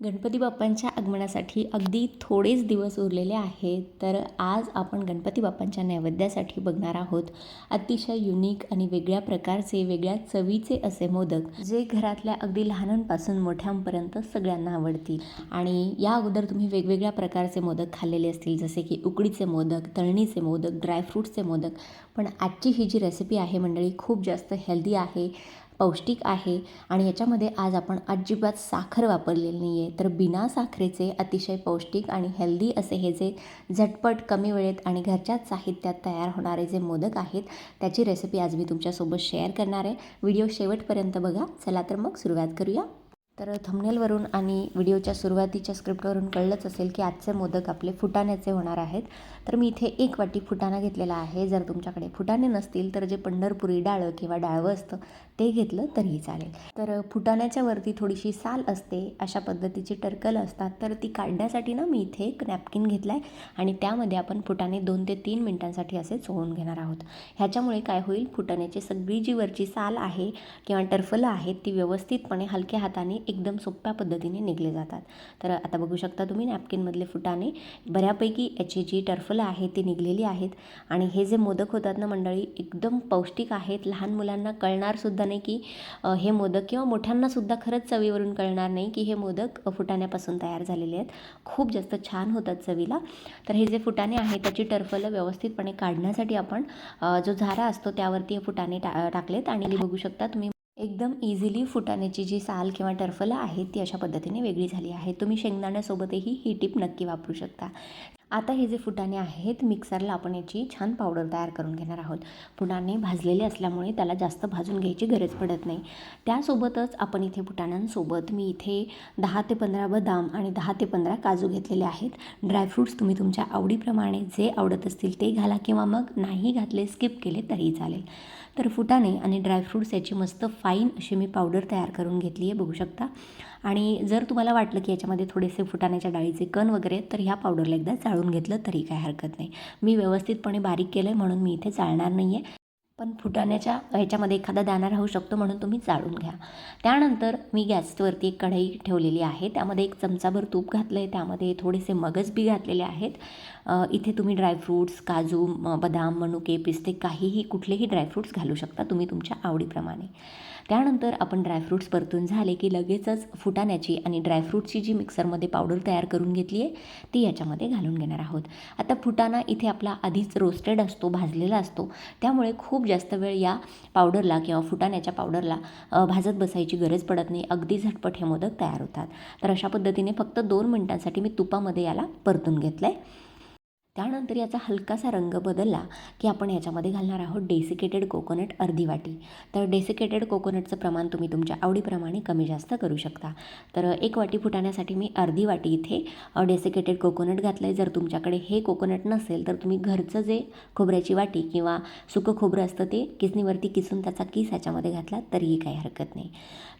गणपती बाप्पांच्या आगमनासाठी अगदी थोडेच दिवस उरलेले आहेत तर आज आपण गणपती बाप्पांच्या नैवेद्यासाठी बघणार आहोत. अतिशय युनिक आणि वेगळ्या प्रकारचे वेगळ्या चवीचे असे मोदक जे घरातल्या अगदी लहानांपासून मोठ्यांपर्यंत सगळ्यांना आवडतील. आणि या अगोदर तुम्ही वेगवेगळ्या प्रकारचे मोदक खाल्लेले असतील जसे की उकडीचे मोदक तळणीचे मोदक ड्रायफ्रूटचे मोदक. पण आजची ही जी रेसिपी आहे मंडळी खूप जास्त हेल्दी आहे. पौष्टिक आहे आणि याच्यामध्ये आज आपण अजिबात साखर वापरलेली नाही आहे तर बिना साखरेचे अतिशय पौष्टिक आणि हेल्दी असे हे जे झटपट कमी वेळेत आणि घरच्याच साहित्यात तयार होणारे जे मोदक आहेत त्याची रेसिपी आज मी तुमच्यासोबत शेअर करणार आहे. व्हिडिओ शेवटपर्यंत बघा. चला तर मग सुरुवात करूया. तर थंबनेलवरून आणि व्हिडिओच्या सुरुवातीच्या स्क्रिप्टवरून कळलंच असेल की आजचे मोदक आपले फुटाण्याचे होणार आहेत. तर मी इथे एक वाटी फुटाणा घेतलेला आहे. जर तुमच्याकडे फुटाणे नसतील तर जे पंढरपुरी डाळं किंवा डाळवं असतं ते घेतलं तरीही चालेल. तर फुटाण्याच्या वरती थोडीशी साल असते अशा पद्धतीची टर्कल असतात. तर ती काढण्यासाठी ना मी इथे एक नॅपकिन घेतला आहे आणि त्यामध्ये आपण फुटाणे दोन ते तीन मिनटांसाठी असे चोळून घेणार आहोत. ह्याच्यामुळे काय होईल फुटाण्याची सगळी जी वरची साल आहे किंवा टर्फलं आहेत ती व्यवस्थितपणे हलक्या हाताने एकदम सोप्या पद्धतीने निघले जातात. तर आता बघू शकता तुम्ही नॅपकिनमधले फुटाणे बऱ्यापैकी याची जी टर्फलं आहे ती निघलेली आहेत. आणि हे जे मोदक होतात ना मंडळी एकदम पौष्टिक आहेत. लहान मुलांना कळणारसुद्धा नाही की हे मोदक किंवा मोठ्यांनासुद्धा खरंच चवीवरून कळणार नाही की हे मोदक फुटाण्यापासून तयार झालेले आहेत. खूप जास्त छान होतात चवीला. तर हे जे फुटाणे आहेत त्याची टर्फलं व्यवस्थितपणे काढण्यासाठी आपण जो झारा असतो त्यावरती हे फुटाणे टा टाकलेत. आणि बघू शकता तुम्ही एकदम इझिली फुटाण्याची जी साल किंवा टर्फलं आहे ती अशा पद्धतीने वेगळी झाली आहे. तुम्ही शेंगदाण्यासोबतही ही टिप नक्की वापरू शकता. आता हे जे फुटाणे आहेत मिक्सरला आपण याची छान पावडर तयार करून घेणार आहोत. फुटाणे भाजलेले असल्यामुळे त्याला जास्त भाजून घ्यायची गरज पडत नाही. त्यासोबतच आपण इथे फुटाण्यांसोबत मी इथे दहा ते पंधरा बदाम आणि दहा ते पंधरा काजू घेतलेले आहेत. ड्रायफ्रूट्स तुम्ही तुमच्या आवडीप्रमाणे जे आवडत असतील ते घाला किंवा मग नाही घातले स्किप केले तरीही चालेल. तर फुटाणे आणि ड्रायफ्रूट्स याची मस्त फाईन अशी मी पावडर तयार करून घेतली आहे बघू शकता. आणि जर तुम्हाला वाटलं की याच्यामध्ये थोडेसे फुटाण्याच्या डाळीचे कण वगैरे तर ह्या पावडरला एकदा चाळून घेतलं तरी काय हरकत नाही. मी व्यवस्थितपणे बारीक केलं आहे म्हणून मी इथे चाळणार नाही आहे पण फुटाण्याच्या ह्याच्यामध्ये एखादा दाणा राहू शकतो म्हणून तुम्ही चाळून घ्या. त्यानंतर मी गॅसवरती एक कढई ठेवलेली आहे. त्यामध्ये एक चमचाभर तूप घातलं आहे त्यामध्ये थोडेसे मगज बी घातलेले आहेत. इथे तुम्ही ड्रायफ्रूट्स काजू बदाम मनुके पिस्ते काहीही कुठलेही ड्रायफ्रूट्स घालू शकता तुम्ही तुमच्या आवडीप्रमाणे. त्यानंतर आपण ड्रायफ्रूट्स परतून झाले की लगेचच फुटाण्याची आणि ड्रायफ्रूटची जी मिक्सरमध्ये पावडर तयार करून घेतली आहे ती याच्यामध्ये घालून घेणार आहोत. आता फुटाणा इथे आपला आधीच रोस्टेड असतो भाजलेला असतो. त्यामुळे खूप जास्त वेळ या पावडरला किंवा फुटाण्याच्या पावडरला भाजत बसायची गरज पडत नाही. अगदी झटपट हे मोदक तयार होतात. तर अशा पद्धतीने फक्त दोन मिनटांसाठी मी तुपामध्ये याला परतून घेतलं आहे त्यानंतर याचा हलकासा रंग बदलला की आपण याच्यामध्ये घालणार आहोत डेसिकेटेड कोकोनट अर्धी वाटी. तर डेसिकेटेड कोकोनटचं प्रमाण तुम्ही तुमच्या आवडीप्रमाणे कमी जास्त करू शकता. तर एक वाटी फुटाण्यासाठी मी अर्धी वाटी इथे डेसिकेटेड कोकोनट घातलं आहे जर तुमच्याकडे हे कोकोनट नसेल तर तुम्ही घरचं जे खोबऱ्याची वाटी किंवा सुकं खोबरं असतं ते किसणीवरती किसून त्याचा किस ह्याच्यामध्ये घातला तरीही काही हरकत नाही.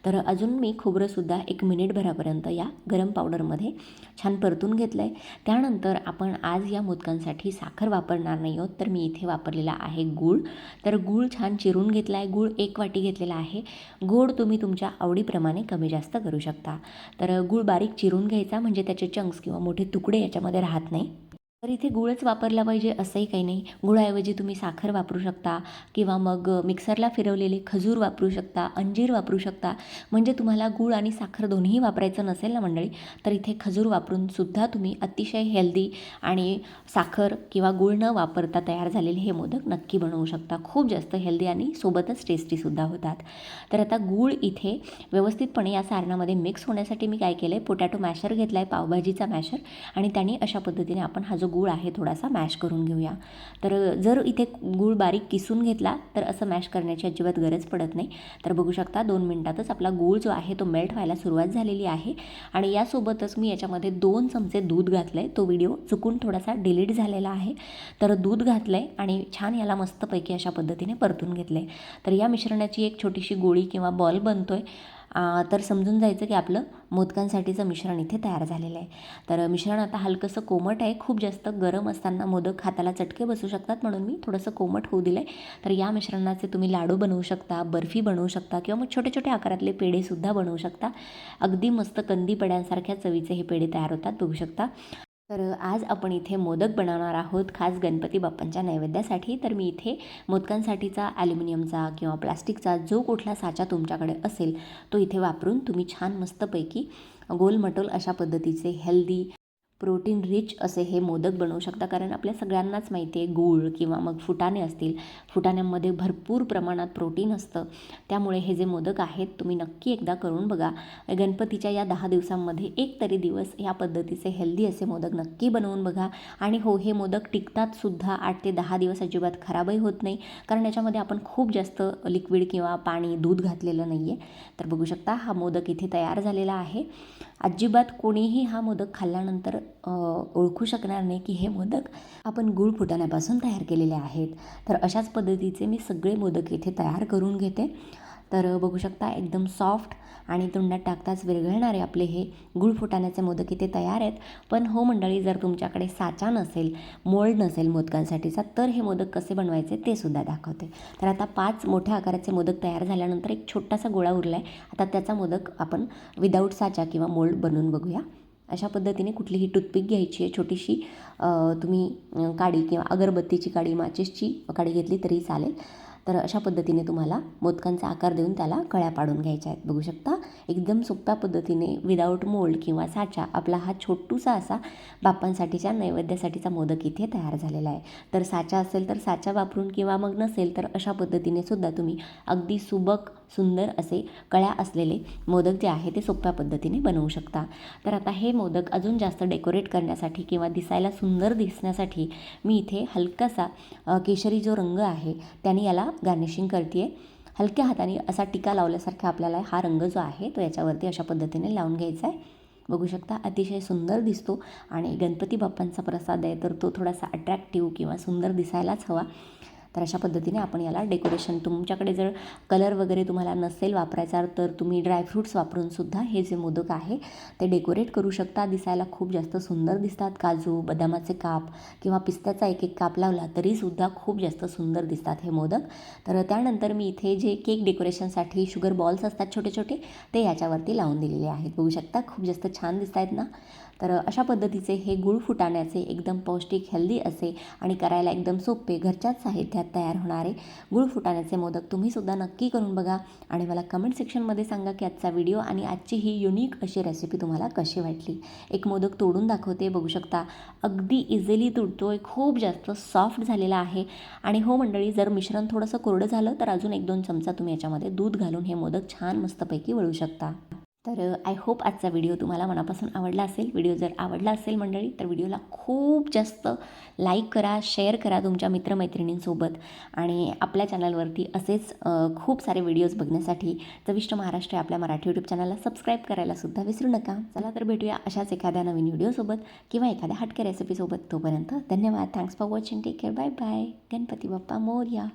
तर अजून मी खोबरंसुद्धा एक मिनिटभरापर्यंत या गरम पावडरमध्ये छान परतून घेतलं आहे त्यानंतर आपण आज या मोदकांसाठी साखर वापरणार नाही आहोत तर मी इथे वापरलेला आहे गूळ. तर गूळ छान चिरून घेतला आहे गूळ एक वाटी घेतलेला आहे. गोड तुम्ही तुमच्या आवडीप्रमाणे कमी जास्त करू शकता. तर गूळ बारीक चिरून घ्यायचा म्हणजे त्याचे चंक्स किंवा मोठे तुकडे याच्यामध्ये राहत नाही. तर इथे गुळच वापरला पाहिजे असंही काही नाही. गुळाऐवजी तुम्ही साखर वापरू शकता किंवा मग मिक्सरला फिरवलेले खजूर वापरू शकता अंजीर वापरू शकता. म्हणजे तुम्हाला गूळ आणि साखर दोन्हीही वापरायचं नसेल ना मंडळी? तर इथे खजूर वापरून सुद्धा तुम्ही अतिशय हेल्दी आणि साखर किंवा गूळ न वापरता तयार झालेले हे मोदक नक्की बनवू शकता. खूप जास्त हेल्दी आणि सोबतच टेस्टीसुद्धा होतात. तर आता गूळ इथे व्यवस्थितपणे या सारणामध्ये मिक्स होण्यासाठी मी काय केलं आहे पोटॅटो मॅशर घेतला आहे पावभाजीचा मॅशर आणि त्याने अशा पद्धतीने आपण हा जो गूळ आहे थोडासा मॅश करून घेऊया. तर जर इथे गूळ बारीक किसून घेतला तर असं मॅश करण्याची अजिबात गरज पडत नाही. तर बघू शकता दोन मिनटातच आपला गूळ जो आहे तो मेल्ट व्हायला सुरुवात झालेली आहे. आणि यासोबतच मी याच्यामध्ये दोन चमचे दूध घातलं आहे तो व्हिडिओ चुकून थोडासा डिलीट झालेला आहे. तर दूध घातलं आहे आणि छान याला मस्तपैकी अशा पद्धतीने परतून घेतलं आहे तर या मिश्रणाची एक छोटीशी गोळी किंवा बॉल बनतो आहे तर समजून जायचं की आपलं मोदकांसाठीचं मिश्रण इथे तयार झालेलं आहे. तर मिश्रण आता हलकंसं कोमट आहे. खूप जास्त गरम असताना मोदक हाताला चटके बसू शकतात म्हणून मी थोडंसं कोमट होऊ दिलं आहे तर या मिश्रणाचे तुम्ही लाडू बनवू शकता बर्फी बनवू शकता किंवा मग छोटे छोटे आकारातले पेढेसुद्धा बनवू शकता. अगदी मस्त कंदी पेड्यांसारख्या चवीचे हे पेढे तयार होतात बघू शकता. तर आज आपण इथे मोदक बनवणार आहोत खास गणपती बाप्पांच्या नैवेद्यासाठी. तर मी इथे मोदकांसाठीचा ॲल्युमिनियमचा किंवा प्लास्टिकचा जो कुठला साचा तुमच्याकडे असेल तो इथे वापरून तुम्ही छान मस्तपैकी गोलमटोल अशा पद्धतीचे हेल्दी प्रोटीन रिच असे हे मोदक बनवू शकता. कारण आपल्या सगळ्यांनाच माहिती आहे गूळ किंवा मग फुटाणे असतील. फुटाण्यांमध्ये भरपूर प्रमाणात प्रोटीन असतं. त्यामुळे हे जे मोदक आहेत तुम्ही नक्की एकदा करून बघा. गणपतीच्या या दहा दिवसांमध्ये एक तरी दिवस ह्या पद्धतीचे हेल्दी असे मोदक नक्की बनवून बघा. आणि हो हे मोदक टिकतात सुद्धा आठ ते दहा दिवस अजिबात खराबही होत नाही. कारण याच्यामध्ये आपण खूप जास्त लिक्विड किंवा पाणी दूध घातलेलं नाही आहे तर बघू शकता हा मोदक इथे तयार झालेला आहे. अजिबात कोणीही हा मोदक खाल्ल्यानंतर ओळखू शकणार नाही की हे मोदक आपण गुळ फुटाण्यापासून तयार केलेले आहेत. तर अशाच पद्धतीचे मी सगळे मोदक इथे तयार करून घेते. तर बघू शकता एकदम सॉफ्ट आणि तोंडात टाकताच विरघळणारे आपले हे गुळ फुटाण्याचे मोदक इथे तयार आहेत. पण हो मंडळी जर तुमच्याकडे साचा नसेल मोल्ड नसेल मोदकांसाठीचा तर हे मोदक कसे बनवायचे ते सुद्धा दाखवते. तर आता पाच मोठ्या आकाराचे मोदक तयार झाल्यानंतर एक छोटासा गोळा उरला आहे आता त्याचा मोदक आपण विदाऊट साचा किंवा मोल्ड बनवून बघूया. अशा पद्धतीने कुठलीही टूथपिक घ्यायची आहे छोटीशी तुम्ही काडी किंवा अगरबत्तीची काडी माचिसची काडी घेतली तरी चालेल. तर अशा पद्धतीने तुम्हाला मोदकांचा आकार देऊन त्याला कळ्या पाडून घ्यायच्या आहेत. बघू शकता एकदम सोप्या पद्धतीने विदाऊट मोल्ड किंवा साचा आपला हा छोटूसा असा बाप्पांसाठीच्या नैवेद्यासाठीचा मोदक इथे तयार झालेला आहे. तर साचा असेल तर साचा वापरून किंवा मग नसेल तर अशा पद्धतीने सुद्धा तुम्ही अगदी सुबक सुंदर असे कळ्या असलेले मोदक जे आहे ते सोप्या पद्धतीने बनवू शकता. तर आता हे मोदक अजून जास्त डेकोरेट करण्यासाठी किंवा दिसायला सुंदर दिसण्यासाठी मी इथे हलकासा केशरी जो रंग आहे त्याने याला गार्निशिंग करते आहे हलक्या हाताने असा टिका लावल्यासारखा आपल्याला हा रंग जो आहे तो याच्यावरती अशा पद्धतीने लावून घ्यायचा आहे. बघू शकता अतिशय सुंदर दिसतो आणि गणपती बाप्पांचा प्रसाद आहे तर तो थोडासा अट्रॅक्टिव्ह किंवा सुंदर दिसायलाच हवा. तर अशा पद्धतीने आपण याला डेकोरेशन तुमच्याकडे जर कलर वगैरे तुम्हाला नसेल वापरायचा तर तुम्ही ड्रायफ्रूट्स वापरून सुद्धा हे जे मोदक आहे ते डेकोरेट करू शकता. दिसायला खूप जास्त सुंदर दिसतात. काजू बदामाचे काप किंवा पिस्त्याचा एक एक काप लावला तरीसुद्धा खूप जास्त सुंदर दिसतात हे मोदक. तर त्यानंतर मी इथे जे केक डेकोरेशनसाठी शुगर बॉल्स असतात छोटे छोटे ते याच्यावरती लावून दिलेले आहेत. बघू शकता खूप जास्त छान दिसत आहेत ना? तर अशा पद्धतीचे हे गुळ फुटाण्याचे एकदम पौष्टिक हेल्दी असे आणि करायला एकदम सोपे घरच्याच साहित्यात तयार होणारे गुळ फुटाण्याचे मोदक तुम्हीसुद्धा नक्की करून बघा आणि मला कमेंट सेक्शनमध्ये सांगा की आजचा व्हिडिओ आणि आजची ही युनिक अशी रेसिपी तुम्हाला कशी वाटली. एक मोदक तोडून दाखवते बघू शकता. अगदी इझिली तुटतोय खूप जास्त सॉफ्ट झालेला आहे. आणि हो मंडळी जर मिश्रण थोडंसं कोरडं झालं तर अजून एक दोन चमचा तुम्ही याच्यामध्ये दूध घालून हे मोदक छान मस्तपैकी वळू शकता. तर आय होप आजचा व्हिडिओ तुम्हाला मनापासून आवडला असेल. व्हिडिओ जर आवडला असेल मंडळी तर व्हिडिओला खूप जास्त लाईक करा शेअर करा तुमच्या मित्रमैत्रिणींसोबत. आणि आपल्या चॅनलवरती असेच खूप सारे व्हिडिओज बघण्यासाठी चविष्ट महाराष्ट्र आपल्या मराठी यूट्यूब चॅनलला सबस्क्राईब करायला सुद्धा विसरू नका. चला तर भेटूया अशाच एखाद्या नवीन व्हिडिओसोबत किंवा एखाद्या हटके रेसिपीसोबत तोपर्यंत धन्यवाद. Thanks for watching take care bye bye Ganpati Bappa Morya